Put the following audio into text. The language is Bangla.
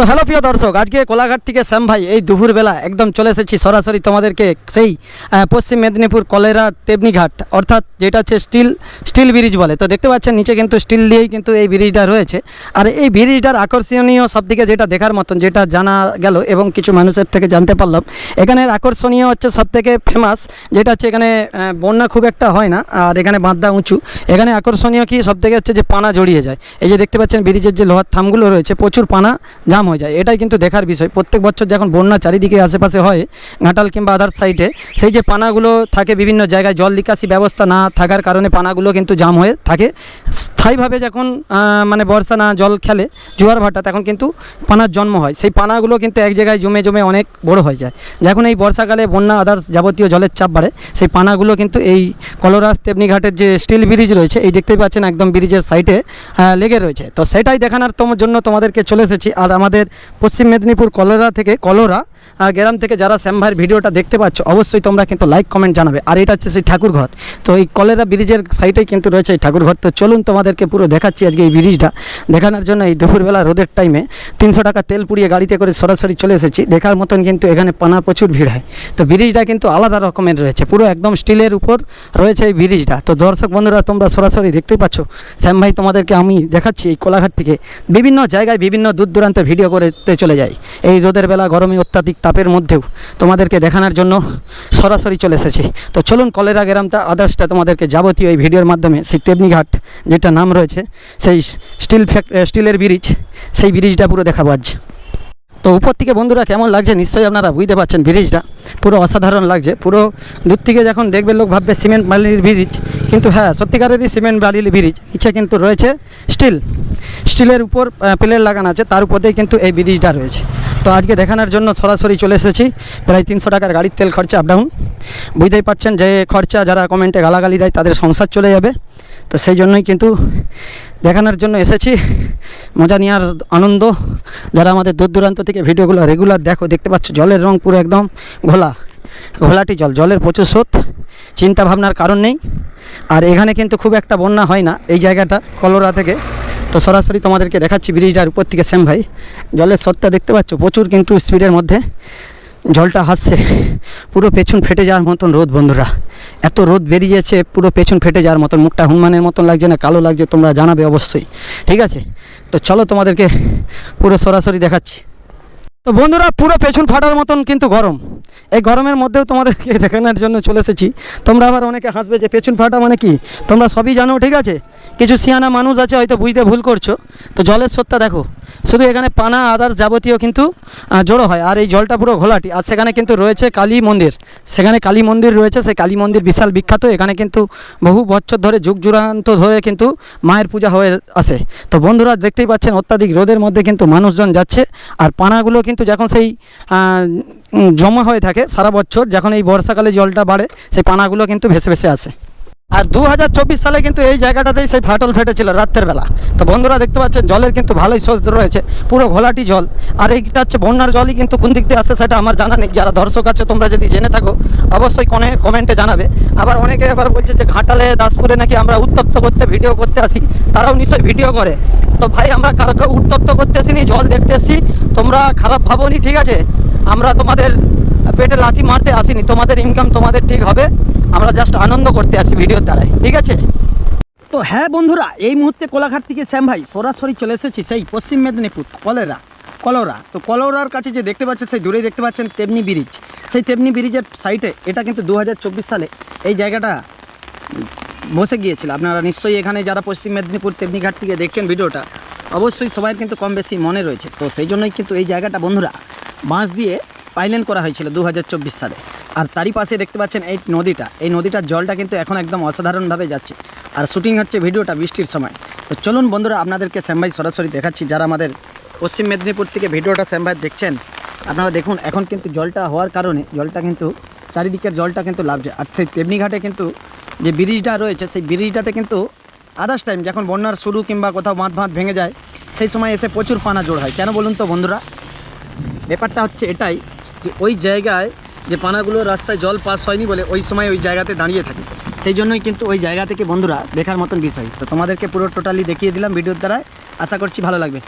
তো হ্যালো প্রিয় দর্শক, আজকে কোলাঘাট থেকে শ্যাম ভাই এই দুপুরবেলা একদম চলে এসেছি সরাসরি তোমাদেরকে সেই পশ্চিম মেদিনীপুর কলেরা তেবনিঘাট অর্থাৎ যেটা হচ্ছে স্টিল স্টিল ব্রিজ বলে। তো দেখতে পাচ্ছেন, নিচে কিন্তু স্টিল দিয়েই কিন্তু এই ব্রিজটা রয়েছে। আর এই ব্রিজটার আকর্ষণীয় সবদিকে যেটা দেখার মতন, যেটা জানা গেল এবং কিছু মানুষের থেকে জানতে পারলাম, এখানের আকর্ষণীয় হচ্ছে সবথেকে ফেমাস যেটা হচ্ছে এখানে বন্যা খুব একটা হয় না, আর এখানে বাঁধটা উঁচু। এখানে আকর্ষণীয় কি? সবথেকে হচ্ছে যে পানা জড়িয়ে যায়। এই যে দেখতে পাচ্ছেন, ব্রিজের যে লোহার থামগুলো রয়েছে, প্রচুর পানা জাম হয়ে যায়। এটাই কিন্তু দেখার বিষয়। প্রত্যেক বছর যখন বন্যা চারিদিকে আশেপাশে হয়, ঘাটাল কিংবা আদার সাইডে সেই যে পানাগুলো থাকে বিভিন্ন জায়গায়, জল নিকাশি ব্যবস্থা না থাকার কারণে পানাগুলো কিন্তু জাম হয়ে থাকে। স্থায়ীভাবে যখন মানে বর্ষা না জল খেলে, জোয়ার ভাটা, তখন কিন্তু পানার জন্ম হয়। সেই পানাগুলো কিন্তু এক জায়গায় জমে জমে অনেক বড় হয়ে যায়। যখন এই বর্ষাকালে বন্যা আদার্স যাবতীয় জলের চাপ বাড়ে, সেই পানাগুলো কিন্তু এই কলোরাস তেবনিঘাটের যে স্টিল ব্রিজ রয়েছে, এই দেখতেই পাচ্ছেন একদম ব্রিজের সাইডে লেগে রয়েছে। তো সেটাই দেখানোর জন্য তোমাদেরকে চলে এসেছি। আর আমাদের পশ্চিম মেদিনীপুর কলোরা থেকে কলোরা গ্রাম থেকে যারা শ্যাম ভাইয়ের ভিডিওটা দেখতে পাচ্ছ, অবশ্যই তোমরা কিন্তু লাইক কমেন্ট জানাবে। আর এটা হচ্ছে সেই ঠাকুরঘর। তো এই কলেরা ব্রিজের সাইডেই কিন্তু রয়েছে এই ঠাকুরঘর। তো চলুন তোমাদেরকে পুরো দেখাচ্ছি আজকে এই ব্রিজটা। দেখানোর জন্য এই দুপুরবেলা রোদের টাইমে তিনশো টাকা তেল পুড়িয়ে গাড়িতে করে সরাসরি চলে এসেছি। দেখার মতন কিন্তু এখানে পানা প্রচুর ভিড় হয়। তো ব্রিজটা কিন্তু আলাদা রকমের রয়েছে। পুরো একদম স্টিলের উপর রয়েছে এই ব্রিজটা। তো দর্শক বন্ধুরা, তোমরা সরাসরি দেখতেই পাচ্ছ, শ্যাম ভাই তোমাদেরকে আমি দেখাচ্ছি এই কোলাঘাট থেকে। বিভিন্ন জায়গায় বিভিন্ন দূর দূরান্ত ভিডিও করতে চলে যাই। এই রোদের বেলা গরমে অত্যাধিক তাপের মধ্যেও তোমাদেরকে দেখানোর জন্য সরাসরি চলে এসেছি। তো চলুন কলেরা গ্রামটা আদার্সটা তোমাদেরকে যাবতীয় এই ভিডিওর মাধ্যমে সেই তেবনিঘাট যেটা নাম রয়েছে, সেই স্টিল ফ্যাক্ট স্টিলের ব্রিজ সেই ব্রিজটা পুরো দেখাবো আজ। তো উপর থেকে বন্ধুরা কেমন লাগছে? নিশ্চয়ই আপনারা বুঝতে পারছেন ব্রিজটা। পুরো অসাধারণ লাগছে। পুরো দূর থেকে যখন দেখবে লোক ভাববে সিমেন্ট বালির ব্রিজ। কিন্তু হ্যাঁ সত্যিকারেরই সিমেন্ট বালির ব্রিজ। নিচে কিন্তু রয়েছে স্টিল। স্টিলের উপর প্লেট লাগানো আছে। তার উপর দিয়েই কিন্তু এই ব্রিজটা রয়েছে। তো আজকে দেখানোর জন্য সরাসরি চলে এসেছি। প্রায় তিনশো টাকার গাড়ির তেল খরচা আপডাউন বুঝতেই পারছেন যে খরচা যারা কমেন্টে গালাগালি দেয়, তাদের সংসার চলে যাবে। তো সেই জন্যই কিন্তু দেখানোর জন্য এসেছি। মজা নেওয়ার আনন্দ। যারা আমাদের দূর দূরান্ত থেকে ভিডিওগুলো রেগুলার দেখো, দেখতে পাচ্ছ, জলের রং পুরো একদম ঘোলা, ঘোলাটি জল, জলের প্রচুর স্রোত, চিন্তা ভাবনার কারণ নেই। আর এখানে কিন্তু খুব একটা বন্যা হয় না, এই জায়গাটা কলোরা থেকে। তো সরাসরি তোমাদেরকে দেখাচ্ছি ব্রিজটার উপর থেকে, শ্যাম ভাই। জলের স্রোতটা দেখতে পাচ্ছ, প্রচুর কিন্তু স্পিডের মধ্যে জলটা হাসছে। পুরো পেছন ফেটে যাওয়ার মতন রোদ, বন্ধুরা। এত রোদ বেরিয়েছে পুরো পেছন ফেটে যাওয়ার মতন, মুখটা হনুমানের মতন লাগছে না, কালো লাগছে, তোমরা জানাবে অবশ্যই। ঠিক আছে? তো চলো তোমাদেরকে পুরো সরাসরি দেখাচ্ছি। তো বন্ধুরা, পুরো পেছন ফাটার মতন কিন্তু গরম। এই গরমের মধ্যেও তোমাদেরকে দেখানোর জন্য চলে এসেছি। তোমরা আবার অনেকে হাসবে যে পেছন ফাটা মানে কি? তোমরা সবই জানো, ঠিক আছে? কিছু সিয়ানা মানুষ আছে, হয়তো বুঝতে ভুল করছ। তো জলের স্রোতটা দেখো। শুধু এখানে পানা, আদার যাবতীয় কিন্তু জড়ো হয়। আর এই জলটা পুরো ঘোলাটি। আর সেখানে কিন্তু রয়েছে কালী মন্দির। সেখানে কালী মন্দির রয়েছে। সেই কালী মন্দির বিশাল বিখ্যাত। এখানে কিন্তু বহু বছর ধরে যুগ জুড়ান্ত ধরে কিন্তু মায়ের পূজা হয়ে আসে। তো বন্ধুরা, দেখতেই পাচ্ছেন, অত্যাধিক রোদের মধ্যে কিন্তু মানুষজন যাচ্ছে। আর পানাগুলো কিন্তু যখন সেই জমা হয়ে থাকে সারা বছর, যখন এই বর্ষাকালে জলটা বাড়ে, সেই পানাগুলো কিন্তু ভেসে ভেসে আসে। আর দু হাজার চব্বিশ সালে কিন্তু এই জায়গাটাতেই সেই ফাটল ফেটেছিল রাত্রের বেলা। তো বন্ধুরা দেখতে পাচ্ছেন, জলের কিন্তু ভালোই স্রোত রয়েছে, পুরো ঘোলাটি জল। আর এইটা হচ্ছে বন্যার জলই কিন্তু কোন দিক দিয়ে আসে সেটা আমার জানা নেই। যারা দর্শক আছে, তোমরা যদি জেনে থাকো, অবশ্যই কোনে কমেন্টে জানাবে। আবার অনেকে আবার বলছে যে ঘাটালে, দাসপুরে নাকি আমরা উত্তপ্ত করতে, ভিডিও করতে আসি, তারাও নিশ্চয়ই ভিডিও করে। তো ভাই, আমরা কারও উত্তপ্ত করতে আসিনি, জল দেখতে এসেছি, তোমরা খারাপ ভাবোনি ঠিক আছে? আমরা তোমাদের পেটে লাথি মারতে আসিনি। তোমাদের ইনকাম তোমাদের ঠিক হবে। আমরা জাস্ট আনন্দ করতে আসি ভিডিওর দ্বারাই। ঠিক আছে? তো হ্যাঁ বন্ধুরা, এই মুহূর্তে কোলাঘাট থেকে শ্যাম ভাই সরাসরি চলে এসেছি সেই পশ্চিম মেদিনীপুর, কলেরা, কলোরা। তো কলোরার কাছে যে দেখতে পাচ্ছেন, সেই দূরেই দেখতে পাচ্ছেন তেমনি ব্রিজ সেই তেমনি ব্রিজের সাইটে এটা কিন্তু দু হাজার চব্বিশ সালে এই জায়গাটা বসে গিয়েছিল। আপনারা নিশ্চয়ই এখানে যারা পশ্চিম মেদিনীপুর তেমনিঘাট থেকে দেখছেন ভিডিওটা, অবশ্যই সবাই কিন্তু কম বেশি মনে রয়েছে। তো সেই জন্যই কিন্তু এই জায়গাটা বন্ধুরা, বাঁশ দিয়ে পাইলেন করা হয়েছিল দু হাজার চব্বিশ সালে। আর তারই পাশে দেখতে পাচ্ছেন এই নদীটা। এই নদীটার জলটা কিন্তু এখন একদম অসাধারণভাবে যাচ্ছে। আর শুটিং হচ্ছে ভিডিওটা বৃষ্টির সময়। তো চলুন বন্ধুরা, আপনাদেরকে শ্যামভাই সরাসরি দেখাচ্ছি। যারা আমাদের পশ্চিম মেদিনীপুর থেকে ভিডিওটা শ্যামভাই দেখছেন, আপনারা দেখুন, এখন কিন্তু জলটা হওয়ার কারণে জলটা কিন্তু, চারিদিকের জলটা কিন্তু লাভছে আর সেই তেমনিঘাটে কিন্তু যে ব্রিজটা রয়েছে, সেই ব্রিজটাতে কিন্তু আদার্স টাইম যখন বন্যার শুরু কিংবা কোথাও বাঁধ বাঁধ ভেঙে যায়, সেই সময় এসে প্রচুর পানা জোড় হয়। কেন বলুন তো বন্ধুরা? ব্যাপারটা হচ্ছে এটাই যে ওই জায়গায় যে পানাগুলো রাস্তায় জল পাস হয়নি বলে ওই সময় ওই জায়গাতে দাঁড়িয়ে থাকে। সেই জন্যই কিন্তু ওই জায়গা থেকে বন্ধুরা দেখার মতন বিষয়। তো তোমাদেরকে পুরো টোটালি দেখিয়ে দিলাম ভিডিওর দ্বারা আশা করছি ভালো লাগবে।